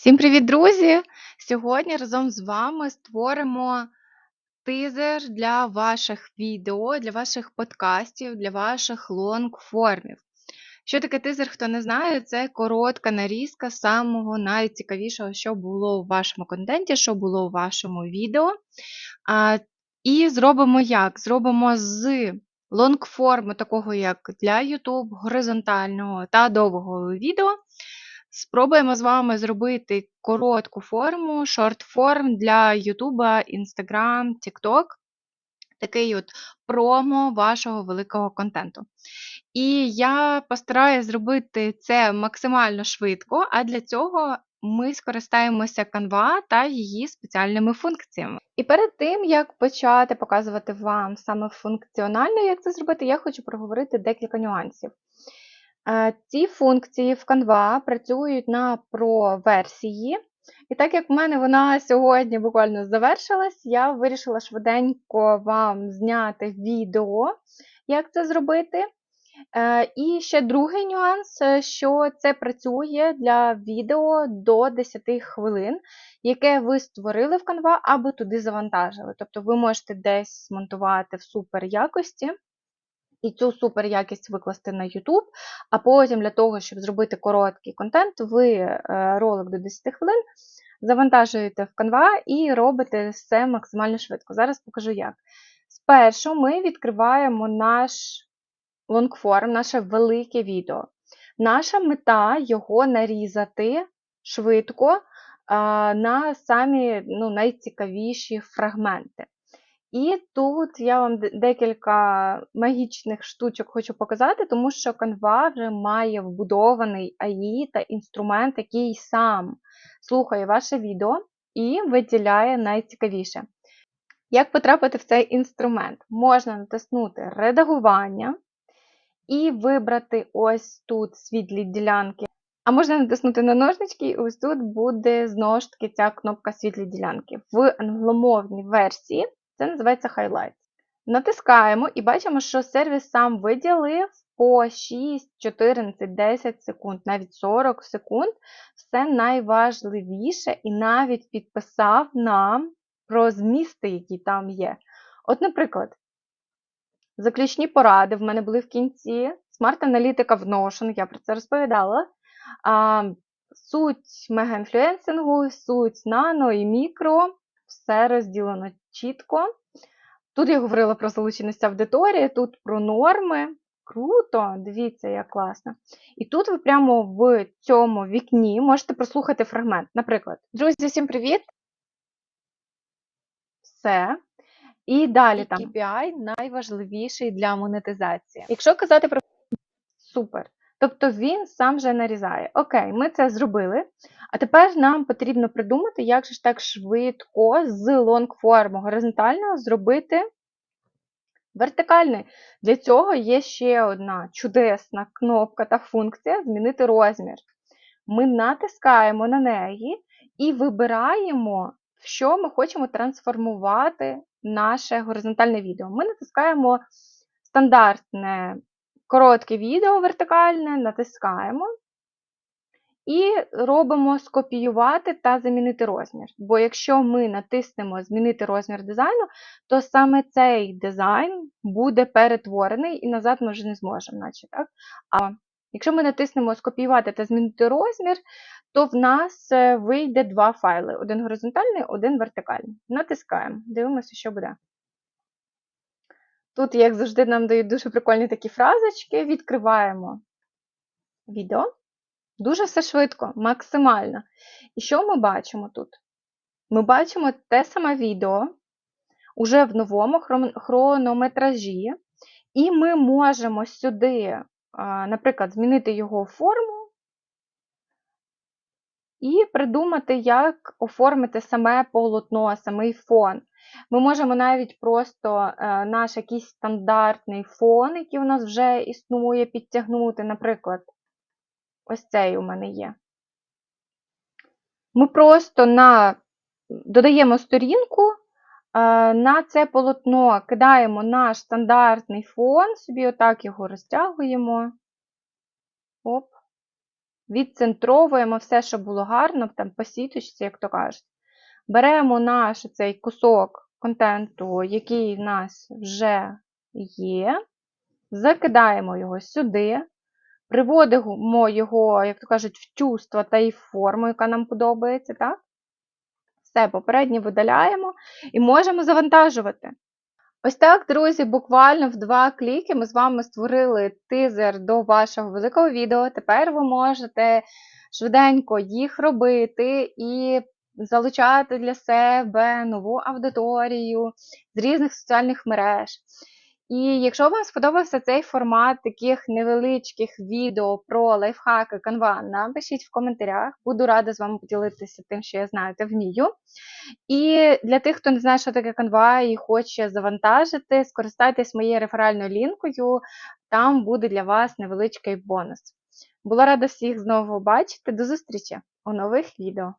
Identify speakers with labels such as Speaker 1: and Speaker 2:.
Speaker 1: Всім привіт, друзі! Сьогодні разом з вами створимо тизер для ваших відео, для ваших подкастів, для ваших лонг-формів. Що таке тизер, хто не знає, це коротка нарізка самого найцікавішого, що було у вашому контенті, що було у вашому відео. І зробимо як? Зробимо з лонгформу, такого як для YouTube, горизонтального та довгого відео. Спробуємо з вами зробити коротку форму, шорт-форм для YouTube, Instagram, TikTok. Такий от промо вашого великого контенту. І я постараюся зробити це максимально швидко, а для цього ми скористаємося Canva та її спеціальними функціями. І перед тим, як почати показувати вам саме функціонально, як це зробити, я хочу проговорити декілька нюансів. Е, ці функції в Canva працюють на Pro версії. І так як в мене вона сьогодні буквально завершилась, я вирішила швиденько вам зняти відео, як це зробити. Е, і ще другий нюанс, е, що це працює для відео до 10 хвилин, яке ви створили в Canva або туди завантажили. Тобто ви можете десь змонтувати в супер якості і цю супер якість викласти на YouTube, а потім для того, щоб зробити короткий контент, ви е, ролик до 10 хвилин завантажуєте в Canva і робите все максимально швидко. Зараз покажу як. Спершу ми відкриваємо наш лонгформ, наше велике відео. Наша мета його нарізати швидко на самі ну, найцікавіші фрагменти. І тут я вам декілька магічних штучок хочу показати, тому що Canva вже має вбудований AI та інструмент, який сам слухає ваше відео і виділяє найцікавіше. Як потрапити в цей інструмент? Можна натиснути редагування і вибрати ось тут світлі ділянки. А можна натиснути на ножнички, і ось тут буде знову ж таки ця кнопка світлі ділянки. В англомовній версії це називається Highlights. Натискаємо і бачимо, що сервіс сам виділив по 6, 14, 10 секунд, навіть 40 секунд. Все найважливіше і навіть підписав нам про змісти, які там є. От, наприклад, заключні поради в мене були в кінці, смарт-аналітика в Notion, я про це розповідала. А, Суть мегаінфлюенсингу, суть нано і мікро, все розділено чітко. Тут я говорила про залученість аудиторії, тут про норми. Круто, дивіться, як класно. І тут ви прямо в цьому вікні можете прослухати фрагмент. Наприклад, друзі, всім привіт! Все. І далі там KPI найважливіший для монетизації. Якщо казати про супер. Тобто він сам вже нарізає. Окей, ми це зробили. А тепер нам потрібно придумати, як же ж так швидко з лонгформу горизонтального зробити вертикальний. Для цього є ще одна чудесна кнопка та функція змінити розмір. Ми натискаємо на неї і вибираємо, в що ми хочемо трансформувати наше горизонтальне відео. Ми натискаємо стандартне коротке відео вертикальне, натискаємо і робимо скопіювати та замінити розмір. Бо якщо ми натиснемо Змінити розмір дизайну, то саме цей дизайн буде перетворений і назад ми вже не зможемо. наче так? А якщо ми натиснемо Скопіювати та змінити розмір, то в нас е, вийде два файли: один горизонтальний, один вертикальний. Натискаємо, дивимося, що буде. Тут, як завжди, нам дають дуже прикольні такі фразочки. Відкриваємо відео. Дуже все швидко, максимально. І що ми бачимо тут? Ми бачимо те саме відео уже в новому хронометражі, і ми можемо сюди, наприклад, змінити його форму і придумати, як оформити саме полотно, самий фон. Ми можемо навіть просто е, наш якийсь стандартний фон, який у нас вже існує, підтягнути, наприклад, ось цей у мене є. Ми просто на, додаємо сторінку, е, на це полотно кидаємо наш стандартний фон, собі отак його розтягуємо. Оп. відцентровуємо все, що було гарно, там по сіточці, як то кажуть. Беремо наш цей кусок контенту, який в нас вже є, закидаємо його сюди, приводимо його, як то кажуть, в чувство та в форму, яка нам подобається. так? Все попередньо видаляємо і можемо завантажувати. Ось так, друзі, буквально в два кліки ми з вами створили тизер до вашого великого відео. Тепер ви можете швиденько їх робити і залучати для себе нову аудиторію з різних соціальних мереж. І якщо вам сподобався цей формат таких невеличких відео про лайфхаки Canva, напишіть в коментарях. Буду рада з вами поділитися тим, що я знаю та вмію. І для тих, хто не знає, що таке Canva і хоче завантажити, скористайтесь моєю реферальною лінкою, там буде для вас невеличкий бонус. Була рада всіх знову бачити. До зустрічі у нових відео!